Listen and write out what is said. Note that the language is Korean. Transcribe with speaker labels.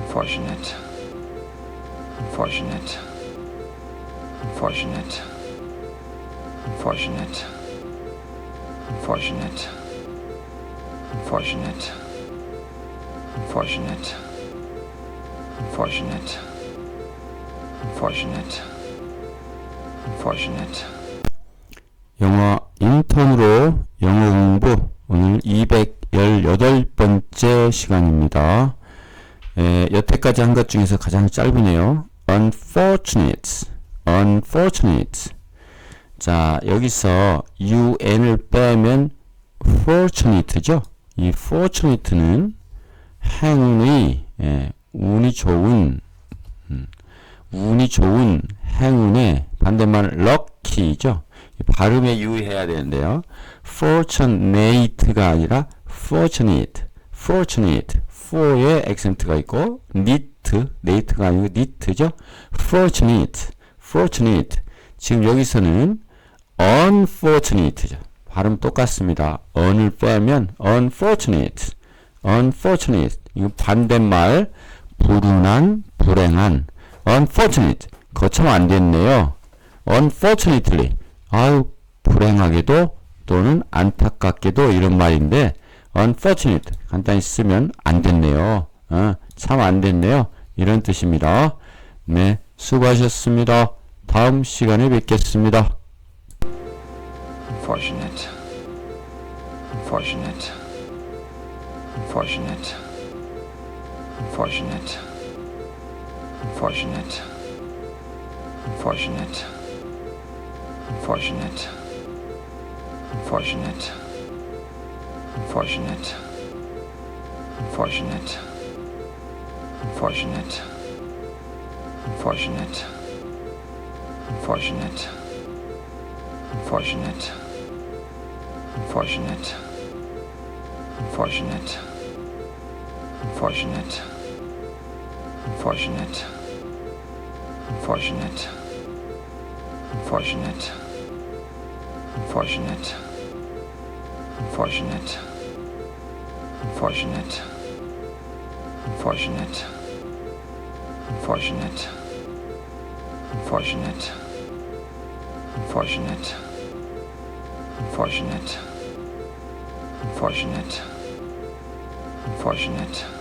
Speaker 1: unfortunate, unfortunate, unfortunate, unfortunate, unfortunate, unfortunate, unfortunate, unfortunate, unfortunate, unfortunate.
Speaker 2: 영어 인턴으로 영어 공부 오늘 218번째 시간입니다. 에, 여태까지 한 것 중에서 가장 짧으네요. unfortunate, unfortunate. 자, 여기서 un을 빼면 fortunate죠. 이 fortunate는 행운의 예, 운이 좋은 음, 운이 좋은 행운의 반대말 lucky죠. 발음에 유의해야 되는데요. fortunate가 아니라 fortunate, fortunate, for에 accent가 있고 neat, nate가 아니고 neat죠. fortunate, fortunate. 지금 여기서는 unfortunate죠. 발음 똑같습니다. un을 빼면 unfortunate, unfortunate. 이거 반대말 불운한, 불행한. unfortunate. 거참 안 됐네요. unfortunately. 아유, 불행하게도 또는 안타깝게도 이런 말인데 unfortunate 간단히 쓰면 안 됐네요. 어, 참안 됐네요. 이런 뜻입니다. 네, 수고하셨습니다. 다음 시간에 뵙겠습니다.
Speaker 1: Unfortunate. Unfortunate. Unfortunate. Unfortunate. Unfortunate. Unfortunate. Unfortunate. Unfortunate. Unfortunate. Unfortunate. Unfortunate. Unfortunate. Unfortunate. Unfortunate. Unfortunate. Unfortunate. Unfortunate. Unfortunate. Unfortunate. Unfortunate. Unfortunate. Unfortunate. Unfortunate. Unfortunate. Unfortunate. Unfortunate. Unfortunate. Unfortunate. Unfortunate. Unfortunate.